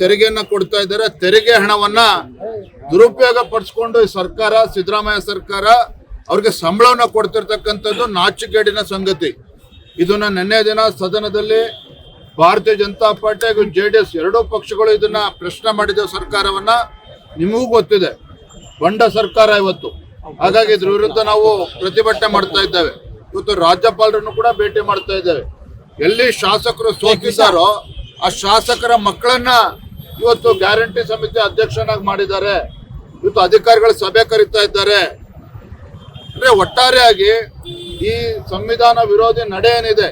ತೆರಿಗೆಯನ್ನ ಕೊಡ್ತಾ ಇದ್ದಾರೆ. ತೆರಿಗೆ ಹಣವನ್ನ ದುರುಪಯೋಗ ಪಡಿಸ್ಕೊಂಡು ಸರ್ಕಾರ, ಸಿದ್ದರಾಮಯ್ಯ ಸರ್ಕಾರ ಅವ್ರಿಗೆ ಸಂಬಳವನ್ನ ಕೊಡ್ತಿರ್ತಕ್ಕಂಥದ್ದು ನಾಚಿಕೆಡಿನ ಸಂಗತಿ. ಇದನ್ನ ನಿನ್ನೆ ದಿನ ಸದನದಲ್ಲಿ ಭಾರತೀಯ ಜನತಾ ಪಾರ್ಟಿ ಹಾಗೂ ಜೆ ಡಿ ಎಸ್ ಎರಡೂ ಪಕ್ಷಗಳು ಇದನ್ನ ಪ್ರಶ್ನೆ ಮಾಡಿದ ಸರ್ಕಾರವನ್ನ ನಿಮಗೂ ಗೊತ್ತಿದೆ. ಬಂಡ ಸರ್ಕಾರ ಇವತ್ತು. ಹಾಗಾಗಿ ಇದ್ರ ವಿರುದ್ಧ ನಾವು ಪ್ರತಿಭಟನೆ ಮಾಡ್ತಾ ಇದ್ದೇವೆ. ಇವತ್ತು ರಾಜ್ಯಪಾಲರನ್ನು ಕೂಡ ಭೇಟಿ ಮಾಡ್ತಾ ಇದ್ದೇವೆ. ಎಲ್ಲಿ ಶಾಸಕರು ಸೋತಿದ್ದಾರೋ ಆ ಶಾಸಕರ ಮಕ್ಕಳನ್ನ ಇವತ್ತು ಗ್ಯಾರಂಟಿ ಸಮಿತಿ ಅಧ್ಯಕ್ಷನಾಗಿ ಮಾಡಿದ್ದಾರೆ. ಇವತ್ತು ಅಧಿಕಾರಿಗಳ ಸಭೆ ಕರೀತಾ ಇದ್ದಾರೆ. ಅಂದ್ರೆ ಒಟ್ಟಾರೆಯಾಗಿ ಈ ಸಂವಿಧಾನ ವಿರೋಧಿ ನಡೆ ಏನಿದೆ,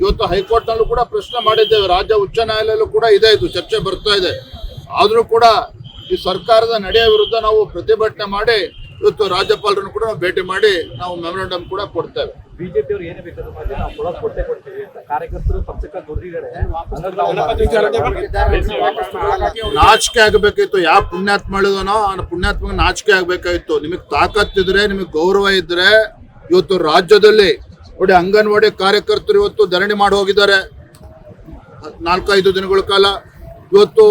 ಇವತ್ತು ಹೈಕೋರ್ಟ್ ನಲ್ಲೂ ಕೂಡ ಪ್ರಶ್ನೆ ಮಾಡಿದ್ದೇವೆ. ರಾಜ್ಯ ಉಚ್ಚ ನ್ಯಾಯಾಲಯಲ್ಲೂ ಕೂಡ ಇದೆ ಇದು, ಚರ್ಚೆ ಬರ್ತಾ ಇದೆ. ಆದರೂ ಕೂಡ ಈ ಸರ್ಕಾರದ ನಡೆಯ ವಿರುದ್ಧ ನಾವು ಪ್ರತಿಭಟನೆ ಮಾಡಿ, ಇವತ್ತು ರಾಜ್ಯಪಾಲರನ್ನು ಕೂಡ ನಾವು ಭೇಟಿ ಮಾಡಿ ನಾವು ಮೆಮೊರಂಡಮ್ ಕೂಡ ಕೊಡ್ತೇವೆ. ಏನೇ ಬೇಕಾದ್ರೂ ಮಾಡಿ ನಾವು ಕೊಡ್ತೀವಿ ಅಂತ. ಕಾರ್ಯಕರ್ತರು ಪಕ್ಷಕ್ಕೆ ದುಡ್ಡಿದ್ದಾರೆ ನಾಚಿಕೆ ಆಗಬೇಕಿತ್ತು. ಯಾವ ಪುಣ್ಯಾತ್ಮ ಹೇಳಿದನೋ ಆ ಪುಣ್ಯಾತ್ಮ ನಾಚಿಕೆ ಆಗಬೇಕಾಗಿತ್ತು. ನಿಮಗೆ ತಾಕತ್ತಿದ್ರೆ ನಿಮಗೆ ಗೌರವ ಇದ್ರೆ ಇವತ್ತು ರಾಜ್ಯದಲ್ಲಿ ನೋಡಿ ಅಂಗನವಾಡಿ ಕಾರ್ಯಕರ್ತರು ಇವತ್ತು ಧರಣಿ ಮಾಡಿ ಹೋಗಿದ್ದಾರೆ. ನಾಲ್ಕೈದು ದಿನಗಳ ಕಾಲ. ಇವತ್ತು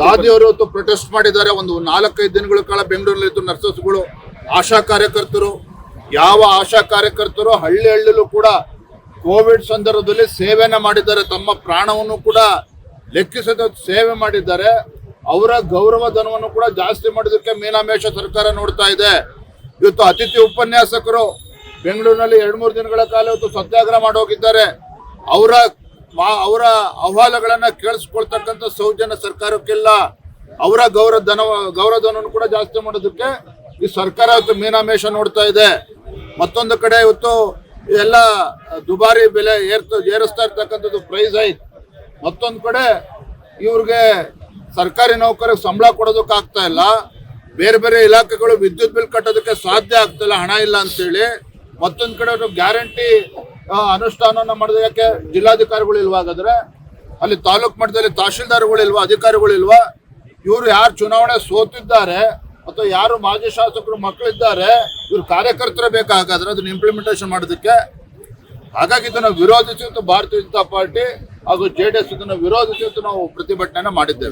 ದಾದಿಯವರು ಇವತ್ತು ಪ್ರೊಟೆಸ್ಟ್ ಮಾಡಿದ್ದಾರೆ. ಒಂದು ನಾಲ್ಕೈದು ದಿನಗಳ ಕಾಲ ಬೆಂಗಳೂರಲ್ಲಿ ಇತ್ತು ನರ್ಸಸ್ಗಳು ಆಶಾ ಕಾರ್ಯಕರ್ತರು. ಯಾವ ಆಶಾ ಕಾರ್ಯಕರ್ತರು ಹಳ್ಳಿ ಹಳ್ಳಿಲೂ ಕೂಡ ಕೋವಿಡ್ ಸಂದರ್ಭದಲ್ಲಿ ಸೇವೆಯನ್ನು ಮಾಡಿದ್ದಾರೆ, ತಮ್ಮ ಪ್ರಾಣವನ್ನು ಕೂಡ ಲೆಕ್ಕಿಸದ ಸೇವೆ ಮಾಡಿದ್ದಾರೆ. ಅವರ ಗೌರವ ಧನವನ್ನು ಕೂಡ ಜಾಸ್ತಿ ಮಾಡೋದಕ್ಕೆ ಮೀನಾಮೇಶ ಸರ್ಕಾರ ನೋಡ್ತಾ ಇದೆ. ಇವತ್ತು ಅತಿಥಿ ಉಪನ್ಯಾಸಕರು ಬೆಂಗಳೂರಿನಲ್ಲಿ ಎರಡು ಮೂರು ದಿನಗಳ ಕಾಲ ಇವತ್ತು ಸತ್ಯಾಗ್ರಹ ಮಾಡೋಗಿದ್ದಾರೆ. ಅವರ ಅವರ ಅಹವಾಲುಗಳನ್ನ ಕೇಳಿಸ್ಕೊಳ್ತಕ್ಕಂಥ ಸೌಜನ್ಯ ಸರ್ಕಾರಕ್ಕಿಲ್ಲ. ಅವರ ಗೌರವ ಧನ ಗೌರವ ಧನವನ್ನು ಕೂಡ ಜಾಸ್ತಿ ಮಾಡೋದಕ್ಕೆ ಈ ಸರ್ಕಾರ ಇವತ್ತು ಮೀನಾಮೇಷ ನೋಡ್ತಾ ಇದೆ. ಮತ್ತೊಂದು ಕಡೆ ಇವತ್ತು ಎಲ್ಲ ದುಬಾರಿ ಬೆಲೆ ಏರ್ತ, ಏರಿಸ್ತಾ ಇರ್ತಕ್ಕಂಥದ್ದು ಪ್ರೈಸ್ ಆಯ್ತು ಮತ್ತೊಂದು ಕಡೆ ಇವ್ರಿಗೆ ಸರ್ಕಾರಿ ನೌಕರಿಗೆ ಸಂಬಳ ಕೊಡೋದಕ್ಕೆ ಆಗ್ತಾ ಇಲ್ಲ. ಬೇರೆ ಬೇರೆ ಇಲಾಖೆಗಳು ವಿದ್ಯುತ್ ಬಿಲ್ ಕಟ್ಟೋದಕ್ಕೆ ಸಾಧ್ಯ ಆಗ್ತಿಲ್ಲ ಹಣ ಇಲ್ಲ ಅಂತೇಳಿ. ಮತ್ತೊಂದು ಕಡೆ ಗ್ಯಾರಂಟಿ ಅನುಷ್ಠಾನವನ್ನ ಮಾಡಿದ ಯಾಕೆ? ಜಿಲ್ಲಾಧಿಕಾರಿಗಳು ಇಲ್ವಾ ಹಾಗಾದ್ರೆ? ಅಲ್ಲಿ ತಾಲೂಕು ಮಟ್ಟದಲ್ಲಿ ತಹಶೀಲ್ದಾರ್ಗಳು ಇಲ್ವಾ? ಅಧಿಕಾರಿಗಳು ಇಲ್ವಾ? ಇವರು ಯಾರು ಚುನಾವಣೆ ಸೋತಿದ್ದಾರೆ ಅಥವಾ ಯಾರು ಮಾಜಿ ಶಾಸಕರು ಮಕ್ಕಳಿದ್ದಾರೆ, ಇವ್ರು ಕಾರ್ಯಕರ್ತರೇ ಬೇಕಾಗಾದ್ರೆ ಅದನ್ನ ಇಂಪ್ಲಿಮೆಂಟೇಷನ್ ಮಾಡೋದಕ್ಕೆ. ಹಾಗಾಗಿ ಇದನ್ನು ವಿರೋಧಿಸಿ ಭಾರತೀಯ ಜನತಾ ಪಾರ್ಟಿ ಹಾಗೂ ಜೆ ಡಿ ಎಸ್ ಇದನ್ನು ವಿರೋಧಿಸಿ ನಾವು ಪ್ರತಿಭಟನೆ ಮಾಡಿದ್ದೇವೆ.